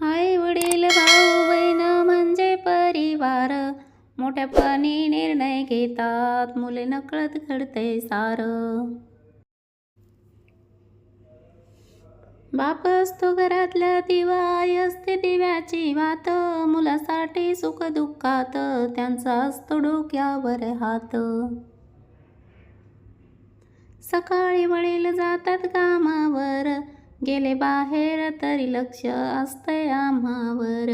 आई वडील भाऊ बहीण म्हणजे परिवार. मोठ्यापणी निर्णय घेतात मुले नकळत घडते सार. बाप असतो घरातल्या दिवा असते दिव्याची वात. मुलासाठी सुख दुःखात त्यांचा असतो डोक्यावर हात. सकाळी वडील जातात कामावर गेले बाहेर तरी लक्ष असतंय आम्हावर.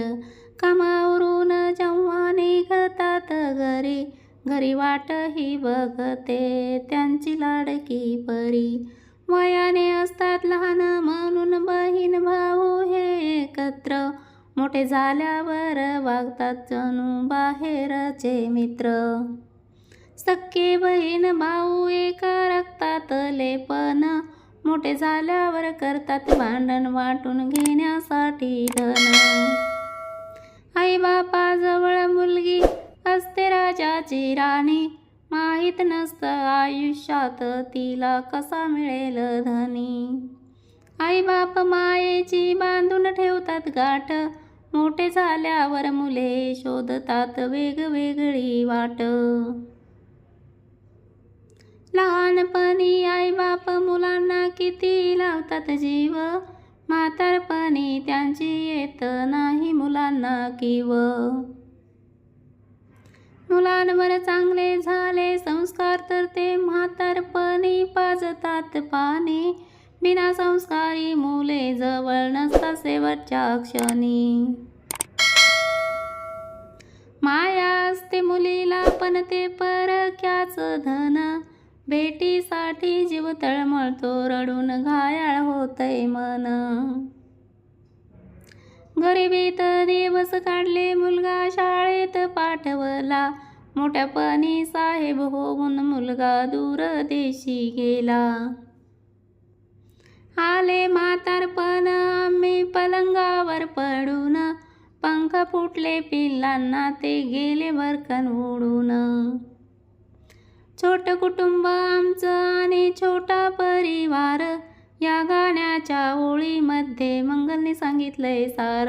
कामावरून जेव्हा निघतात घरी घरी वाट ही बघते त्यांची लाडकी परी. वयाने असतात लहान म्हणून बहीण भाऊ हे एकत्र. मोठे झाल्यावर वागतात जणू बाहेरचे मित्र. सक्के बहीण भाऊ एका रक्तातले पण मोठे झाल्यावर करतात भांडण वाटून घेण्यासाठी धन. आई बापाजवळ मुलगी असते राजाची राणी. माहीत नसतं आयुष्यात तिला कसा मिळेल धनी. आई बाप मायेची बांधून ठेवतात गाठ. मोठे झाल्यावर मुले शोधतात वेगवेगळी वाट. लहानपणी किती लावतात जीव? म्हातारपणी त्यांची येत नाही मुलांना किव. मुलांवर चांगले झाले संस्कार तर ते म्हातारपणी पाजतात पाणी. बिना संस्कारी मुले जवळ नसतात शेवटच्या क्षणी. माया असते मुलीला पण ते परक्याच धन. भेटीसाठी जीव तळमळतो रडून घायाळ होतय मन. गरिबीत दिवस काढले मुलगा शाळेत पाठवला. मोठ्यापणी साहेब होऊन मुलगा दूर देशी गेला. आले म्हातारपण आम्ही पलंगावर पडून. पंख फुटले पिल्लांना ते गेले भरकन उडून. छोट कुटुंब आमचं आणि छोटा परिवार. या गाण्याच्या ओळीमध्ये मंगलने सांगितलंय सार.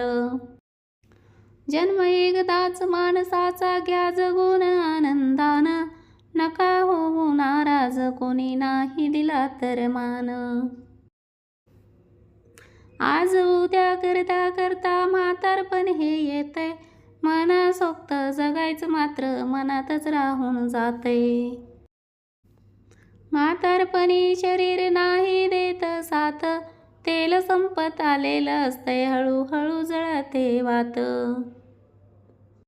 जन्म एकदाच माणसाचा घ्या जगून आनंदान. नका होऊ नाराज कोणी नाही दिला तर मान. आज उद्या करता करता म्हातारपण हे येतंय. मनासोक्त जगायचं मात्र मनातच राहून जाते म्हातारपणी शरीर नाही देत साथ. तेल संपत आलेलं असतंय हळूहळू जळते वात.